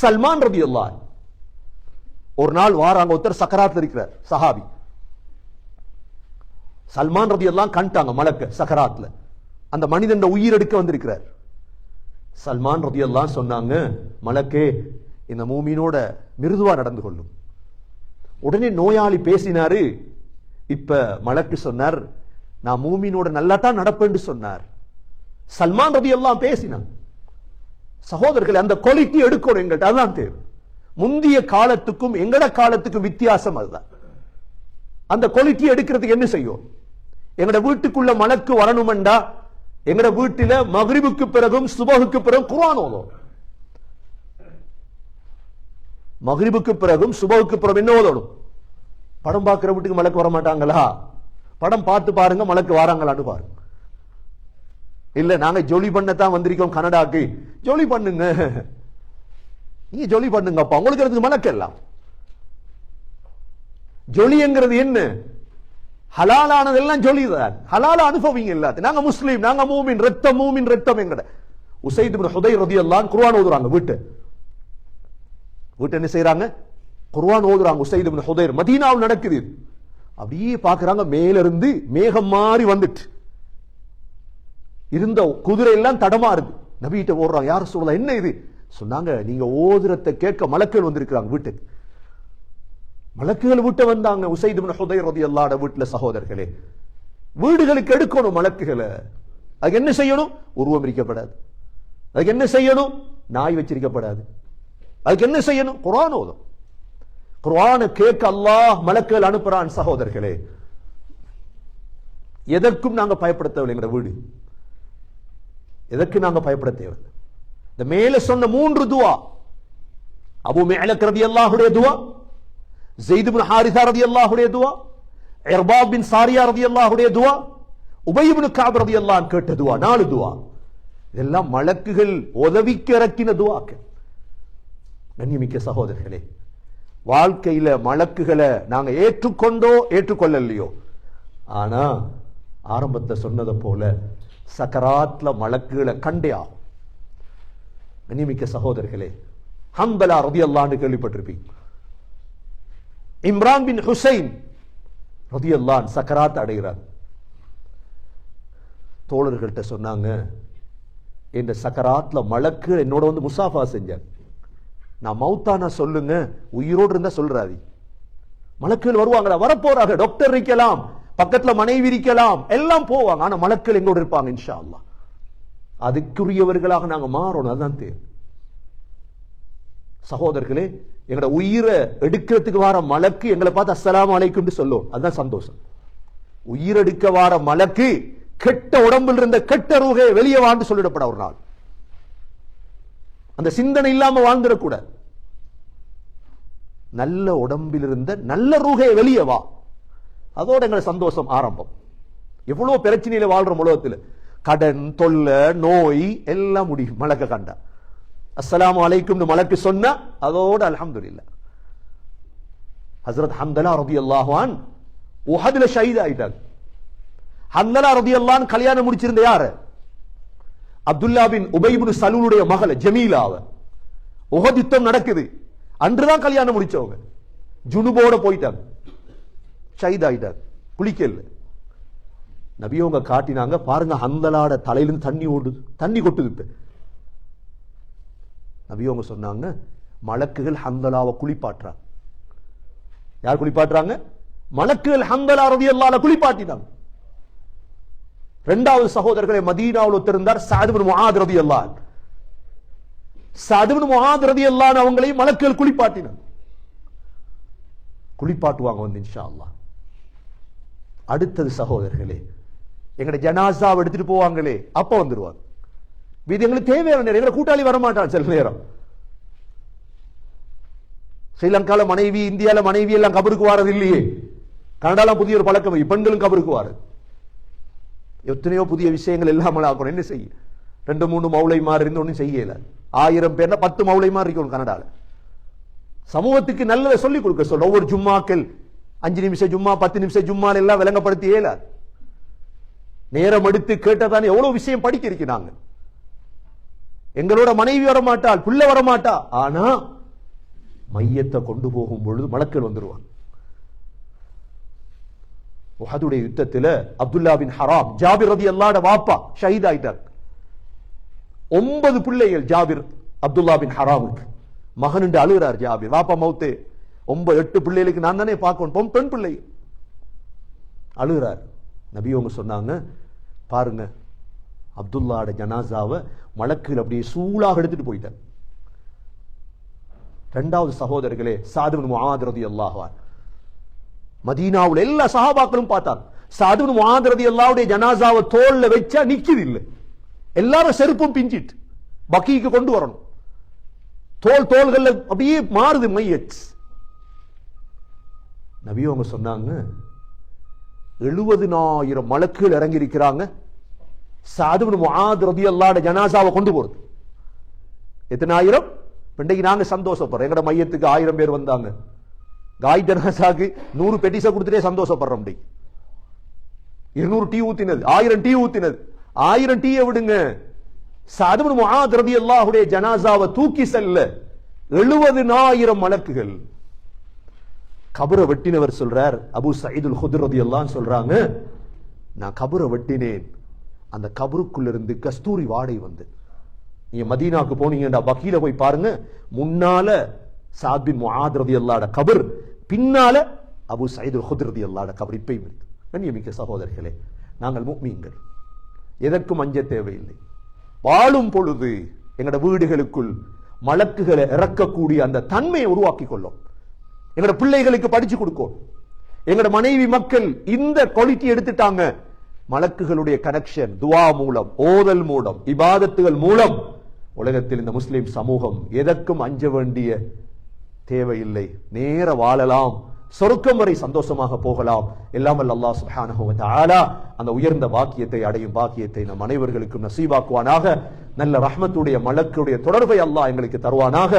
சல்மான் ரதி ஒரு நாள் வாராங்க ஒருத்தர் சக்கராத்தில் இருக்கிறார் சஹாபி. சல்மான் ரதி எல்லாம் கண்டாங்க மலக்க சக்கராத்துல. அந்த மனிதன் உயிர் எடுக்க வந்திருக்கிறார். சல்மான் ரதி எல்லாம் சொன்னாங்க மலக்கே இந்த மூமினோட மிருதுவா நடந்து கொள்ளும். உடனே நோயாளி பேசினாரு இப்ப மலக்கு சொன்னார் நான் மூமினோட நல்லா தான் நடப்பேன்னு சொன்னார். சல்மான் ரதி எல்லாம் பேசினான். சகோதரர்கள் அந்த குவாலிட்டி எடுக்கணும் எங்கள்கிட்ட அதுதான் தேவை. முந்திய காலத்துக்கும் எங்கட காலத்துக்கும் வித்தியாசம் அதுதான். அந்த குவாலிட்டி எடுக்கிறதுக்கு என்ன செய்யும்? எங்கட வீட்டுக்குள்ள மலக்கு வரணுமெண்டா எங்கட வீட்டில மகிழ்வுக்கு பிறகும் சுபகுக்கு பிறகும் குரான் ஓதும். மகிழ்வுக்கு பிறகும் சுபகுக்கு பிறகும் என்ன ஓதணும்? படம் பார்க்கிற வீட்டுக்கு மலக்கு வர மாட்டாங்களா படம் பார்த்து பாருங்க மலக்கு வராங்களான்னு பாருங்க. இல்ல நாங்க ஜொலி பண்ணத்தான் வந்திருக்கோம் கனடாக்கு. ஜொலி பண்ணுங்க. நீங்க ஜொலி பண்ணுங்கப்பா. உங்களுக்கு அதுக்கு மனக்கெல்லாம் ஜொலிங்கிறது என்ன? ஹலாலானதெல்லாம் ஜொலிதான். ஹலால அனுபவிங்க எல்லாத்தையும். நாங்க முஸ்லீம் நாங்க மூமின் ரத்தம் மூமின் ரத்தம் எங்கட உசைத் பின் ஹுதை ரலியல்லாஹு குர்ஆன் ஓதுறாங்க வீட்டு. வீட்டு என்ன செய்றாங்க? குர்ஆன் ஓதுறாங்க உசைத் பின் ஹுதைர். மதீனாவில் நடக்குது அப்படியே பாக்குறாங்க மேல இருந்து மேகம் மாறி வந்துட்டு. இருந்த குதிரை எல்லாம் தடமாறுது. நபிகிட்ட ஓடுறாங்க யாரும் சொல்லலாம் என்ன இது? சொன்னாங்க நீங்க ஓதுரத்தை கேட்க மலக்கள் வந்திருக்கிறாங்க வீட்டுக்கு. மலக்குகள் வீட்டை வந்தாங்க உசைது இப்னு ஹுதைர் ரலியல்லாஹு வீட்டுல சகோதரர்களே. வீடுகளுக்கு எடுக்கணும் மலக்குகளை. அதுக்கு என்ன செய்யணும்? உருவம் இருக்கப்படாது அதுக்கு என்ன செய்யணும்? நாய் வச்சிருக்கப்படாது. அதுக்கு என்ன செய்யணும்? குரான் ஓதும். குர்ஆனை கேட்க அல்லாஹ் மலக்குகள் அனுப்புறான் சகோதரர்களே. எதற்கும் நாங்க பயப்படுத்தவில்லை எங்களோட வீடு. எதற்கு நாங்க பயப்பட தேவையில்லை? இந்த மேல சொன்ன மூன்று துவா அபு மேலக் ரலியல்லாஹுடைய துவா ஜெயித் பின் ஹாரிசா ரலியல்லாஹுடைய துவா இர்பாப் பின் சாரியா ரலியல்லாஹுடைய துவா உபய் காப் ரதி ரலியல்லாஹு கேட்ட துவா நாலு துவா. இதெல்லாம் மலக்குகள் உதவிக்கு இறக்கின துவாக்கள். கண்ணியமிக்க சகோதரர்களே வாழ்க்கையில மலக்குகளை நாங்க ஏற்றுக்கொண்டோ ஏற்றுக்கொள்ளலையோ? ஆனா ஆரம்பத்தை சொன்னதை போல சக்கராத்ல மலக்குகளை கண்டே ஆகும். கண்ணியமிக்க சகோதரர்களே ஹம்பலா ரதியல்லான்னு கேள்விப்பட்டிருப்பீங்க. இம்ரான் பின் ஹுசைன் ரதியல்லான் சக்கராத் அடைகிறார். தோழர்கள்ட்ட சொன்னாங்க இந்த சக்கராத்ல மலக்கு என்னோட வந்து முசாஃபா செஞ்சார். நான் மௌத்தானா சொல்லுங்க உயிரோடு இருந்தா சொல்றாதி மலக்குகள் வருவாங்களா? வரப்போறாங்க டாக்டர் இருக்கலாம். பக்கத்துல மனைவி இருக்கலாம். எல்லாம் போவாங்க. ஆனா மலக்கள் எங்கோடு இருப்பாங்க இன்ஷா அல்லா அதுக்குரியவர்களாக நாங்க மாறணும். அதுதான் தேவை. சகோதரர்களே எங்களோட உயிரை எடுக்கிறதுக்கு வர மலக்கு எங்களை பார்த்து அஸ்லாம் அலைக்கும்னு சொல்லும். அதுதான் சந்தோஷம். உயிரெடுக்க வார மலக்கு கெட்ட உடம்பில் இருந்த கெட்ட ரூகை வெளியே வாழ்ந்து சொல்லிடப்பட ஒரு நாள். அந்த சிந்தனை இல்லாம வாழ்ந்துடக்கூடாது. நல்ல உடம்பில் இருந்த நல்ல ரூகை வெளியே வா. அதோட எங்களை சந்தோஷம் ஆரம்பம். எவ்வளவு பிரச்சனையில் வாழ்கிறோம் உலகத்தில். கடன் தொல்லை நோய் எல்லாம் முடியும் மலக்க கண்டா. அஸ்லாம் அலைக்கும் மலக்கு சொன்னா அதோட அல்ஹம்துலில்லாஹ் ஹஸ்ரத் ஹந்தலா ரபி அல்லாஹான் உஹதுல ஷஹீத் ஆயிட்டாங்க. ஹந்தலா ரபி அல்லான் கல்யாணம் முடிச்சிருந்த யாரு? அப்துல்லா பின் உபை சலூனுடைய மகள் ஜமீலாவ உஹத் யுத்தம் நடக்குது. அன்றுதான் கல்யாணம் முடிச்சவங்க. ஜுனுபோட போயிட்டாங்க. ஷஹீத் ஆயிட்டாங்க குளிக்கல நபியவங்க காட்டினாங்க பாருங்க ஹந்தலாட தலையிலிருந்து தண்ணி ஓடுது. தண்ணி கொட்டுது இப்ப. நபியவங்க சொன்னாங்க மலக்குகள் ஹந்தலாவை குளிப்பாட்டுறாங்க யார் குளிப்பாட்டுறாங்க? மலக்குகள் ஹந்தலா ரதியல்லாஹு குளிப்பாட்டினாங்க. இரண்டாவது சகோதரர்களை மதீனாவில் ஒத்திருந்தார் சாதுபின் முகாத் ரதியல்லாஹு அன்ஹு. சாதுபின் முகாத் ரதியல்லாஹு அன்ஹு அவங்களையும் மலக்குகள் குளிப்பாட்டினாங்க. குளிப்பாட்டுவாங்க வந்து இன்ஷா அல்லாஹ். அடுத்தது சகோதரர்களே எங்களை ஜனாசாவை எடுத்துட்டு போவாங்களே அப்ப வந்துருவாங்க. இது எங்களுக்கு தேவையான நேரம் எங்களை கூட்டாளி வர மாட்டான் சில நேரம். ஸ்ரீலங்கால மனைவி இந்தியால மனைவி எல்லாம் கபருக்கு வாரது இல்லையே. கனடால புதிய ஒரு பழக்கம் பெண்களும் கபருக்கு வாரது. எத்தனையோ புதிய விஷயங்கள் இல்லாமல் ஆக்கணும் என்ன செய்ய? ரெண்டு மூணு மௌளை மாறி இருந்து ஒன்றும் செய்யல. ஆயிரம் பேர்ல பத்து மௌளை மாறி இருக்கணும் கனடால. சமூகத்துக்கு நல்லதை சொல்லிக் கொடுக்க சொல்ல ஒவ்வொரு ஜும்மாக்கள் அஞ்சு நிமிஷம் ஜும்மா பத்து நிமிஷம் ஜும்மா எல்லாம் விளங்கப்படுத்தி இயலாது நேரம் எடுத்து கேட்டதானே எவ்வளவு விஷயம் படிக்க இருக்கிறாங்க எங்களோட மனைவி வரமாட்டாள் புள்ள வரமாட்டா. ஆனா மையத்தை கொண்டு போகும் பொழுது மலக்கள் வந்துருவான் உஹதுடைய யுத்தத்துல அப்துல்லா பின் ஹராம் ஜாபிர் ரதி அல்லாட வாப்பா ஷஹீத் ஆயிட்டார். ஒன்பது பிள்ளைகள் ஜாபிர் அப்துல்லா பின் ஹராமுக்கு. மகன் அழுகிறார் ஜாபிர். வாப்பா மௌத்தே ஒன்பது எட்டு பிள்ளைகளுக்கு நான் தானே பார்க்கணும். பெண் பிள்ளை. அழுகிறார். நபி அவங்க சொன்னாங்க பாருங்க அப்துல்லாட ஜனாசாவை மலக்கில் அப்படியே சூளாக எடுத்துட்டு போயிட்டார். இரண்டாவது சகோதரர்களே சாதுவின் முஆதிரதி அல்லாஹார் மதீனாவுல எல்லா சஹாபாக்களும் பார்த்தார் சாதுவின் முஆதிரதி அல்லாவுடைய ஜனாசாவை தோல்ல வச்சா நிக்குது இல்லை எல்லாரும் செருப்பும் பிஞ்சிட்டு பக்கிக்கு கொண்டு வரணும். தோல் தோள்கள் அப்படியே மாறுது மையட் நவியோங்க அவங்க சொன்னாங்க எழுபதினாயிரம் மலக்குகள் இறங்கி இருக்கிறாங்க சாதுவின் முஆத் அல்லாட ஜனாசாவை கொண்டு போறது. எத்தனை ஆயிரம் இன்றைக்கு நாங்க சந்தோஷப்படுறோம். எங்கட மையத்துக்கு ஆயிரம் பேர் வந்தாங்க. காய் ஜனாசாக்கு நூறு பெட்டிசை கொடுத்துட்டே சந்தோஷப்படுறோம் இன்னைக்கு இருநூறு டீ ஊத்தினது ஆயிரம் டீ ஊத்தினது. ஆயிரம் டீயை விடுங்க. சாதுவின் முஆத் ரதியல்லாஹுடைய ஜனாசாவை தூக்கி செல்ல எழுபதினாயிரம் மலக்குகள். கபரை வெட்டினவர் சொல்றார். அபு சயீதுல் ஹுதுரதி எல்லாம் சொல்றாங்க நான் கபரை வெட்டினேன். அந்த கபருக்குள்ள இருந்து கஸ்தூரி வாடை வந்து. நீங்க மதீனாக்கு போனீங்கடா வக்கீல போய் பாருங்க. முன்னால சாத் முஹாதிரதி அல்லாட கபர் பின்னால அபு சயீதுல் ஹுதுரதி அல்லாட கபர் இப்பையும் இருக்கு. கண்ணியமிக்க சகோதரர்களே நாங்கள் முக்மீன்கள். எதற்கும் அஞ்ச தேவையில்லை. வாழும் பொழுது எங்களோட வீடுகளுக்குள் மலக்குகளை இறக்கக்கூடிய அந்த தன்மையை உருவாக்கி கொள்ளும். எங்கட பிள்ளைகளுக்கு படிச்சு கொடுக்கும் எங்கட மனைவி மக்கள் இந்த குவாலிட்டி எடுத்துட்டாங்க. மலக்குகளுடைய கனெக்ஷன் துவா மூலம் ஓதல் மூலம் இபாதத்துகள் மூலம் உலகத்தில் இந்த முஸ்லிம் சமூகம் எதற்கும் அஞ்ச வேண்டிய தேவையில்லை. நேர வாழலாம். சொருக்கம் வரை சந்தோஷமாக போகலாம். எல்லாம் அல்லா அல்லாஹ் அந்த உயர்ந்த பாக்கியத்தை அடையும் பாக்கியத்தை நம் அனைவர்களுக்கும் நசீவாக்குவானாக நல்ல ரஹ்மத்துடைய மலக்குடைய தொடர்பை அல்லாஹ் எங்களுக்கு தருவானாக.